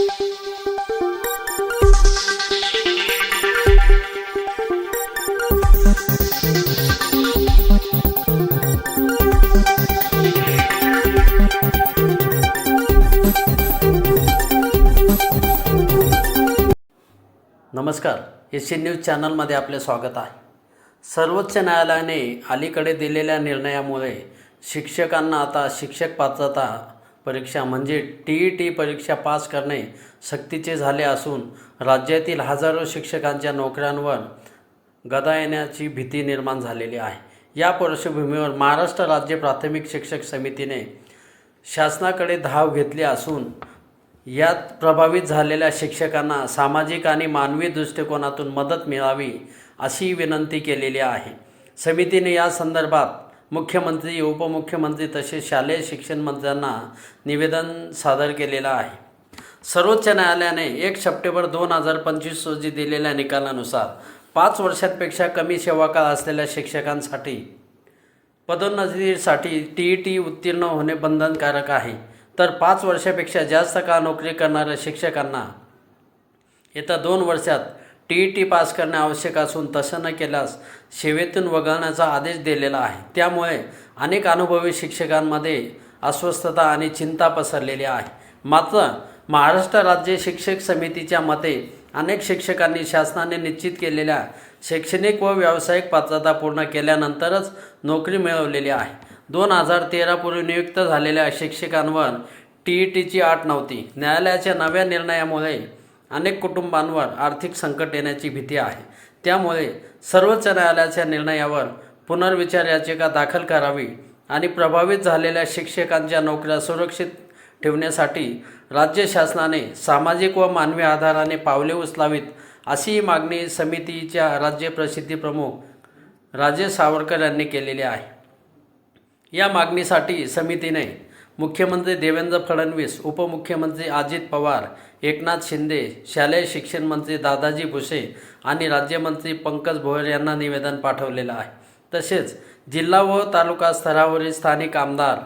नमस्कार S news चॅनलमध्ये आपले स्वागत आहे. सर्वोच्च न्यायालयाने अलीकडे दिलेल्या निर्णयामुळे शिक्षकांना आता शिक्षक पात्रता परीक्षा म्हणजे टी ई टी परीक्षा पास करणे सक्तीचे झाले असून राज्यातील हजारो शिक्षकांच्या नोकऱ्यांवर गदा येण्याची भीती निर्माण झालेली आहे. या पार्श्वभूमीवर महाराष्ट्र राज्य प्राथमिक शिक्षक समितीने शासनाकडे धाव घेतली असून यात प्रभावित झालेल्या शिक्षकांना सामाजिक आणि मानवी दृष्टिकोनातून मदत मिळावी अशी विनंती केलेली आहे. समितीने या संदर्भात मुख्यमंत्री उपमुख्यमंत्री तसेच शालेय शिक्षण मंत्र्यांना निवेदन सादर केलेलं आहे. सर्वोच्च न्यायालयाने एक सप्टेंबर दोन हजार पंचवीस रोजी दिलेल्या निकालानुसार पाच वर्षांपेक्षा कमी सेवाकाळ असलेल्या शिक्षकांसाठी पदोन्नतीसाठी टी ई टी उत्तीर्ण होणे बंधनकारक आहे. तर पाच वर्षापेक्षा जास्त काळ नोकरी करणाऱ्या शिक्षकांना येत्या दोन वर्षात टी ई टी पास करणे आवश्यक असून तसं न केल्यास सेवेतून वगळण्याचा आदेश दिलेला आहे. त्यामुळे अनेक अनुभवी शिक्षकांमध्ये अस्वस्थता आणि चिंता पसरलेली आहे. मात्र महाराष्ट्र राज्य शिक्षक समितीच्या मते अनेक शिक्षकांनी शासनाने निश्चित केलेल्या शैक्षणिक व व्यावसायिक पात्रता पूर्ण केल्यानंतरच नोकरी मिळवलेली आहे. दोन हजार तेरापूर्वी नियुक्त झालेल्या शिक्षकांवर टी ई टीची आट नव्हती. न्यायालयाच्या नव्या निर्णयामुळे अनेक कुटुंबांवर आर्थिक संकट येण्याची भीती आहे. त्यामुळे सर्वोच्च न्यायालयाच्या निर्णयावर पुनर्विचार याचिका दाखल करावी आणि प्रभावित झालेल्या शिक्षकांच्या नोकऱ्या सुरक्षित ठेवण्यासाठी राज्य शासनाने सामाजिक व मानवी आधाराने पावले उचलावीत अशी मागणी समितीच्या राज्य प्रसिद्धी प्रमुख राजेश सावरकर यांनी केलेली आहे. या मागणीसाठी समितीने मुख्यमंत्री देवेंद्र फडणवीस उपमुख्यमंत्री अजित पवार एकनाथ शिंदे शालेय शिक्षण मंत्री दादाजी भुसे आणि राज्यमंत्री पंकज भोयर यांना निवेदन पाठवलेलं आहे. तसेच जिल्हा व तालुका स्तरावरील स्थानिक आमदार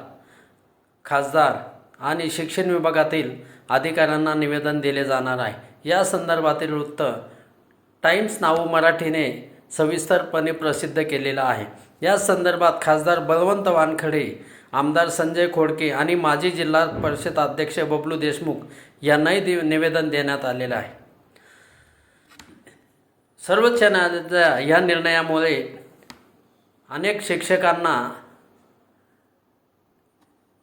खासदार आणि शिक्षण विभागातील अधिकाऱ्यांना निवेदन दिले जाणार आहे. या संदर्भातील वृत्त टाइम्स नाऊ मराठीने सविस्तरपणे प्रसिद्ध केलेलं आहे. या संदर्भात खासदार बळवंत वानखडे आमदार संजय खोडके आणि माजी जिल्हा परिषद अध्यक्ष बबलू देशमुख यांनाही दि निवेदन देण्यात आलेलं आहे. सर्वोच्च न्यायालयाच्या या निर्णयामुळे अनेक शिक्षकांना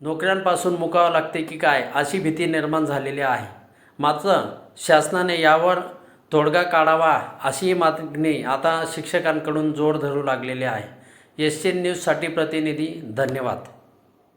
नोकऱ्यांपासून मुकावं लागते की काय अशी भीती निर्माण झालेली आहे. मात्र शासनाने यावर तोडगा काढावा अशी मागणी आता शिक्षकांकडून जोर धरू लागलेली आहे. एस न्यूजसाठी प्रतिनिधी धन्यवाद.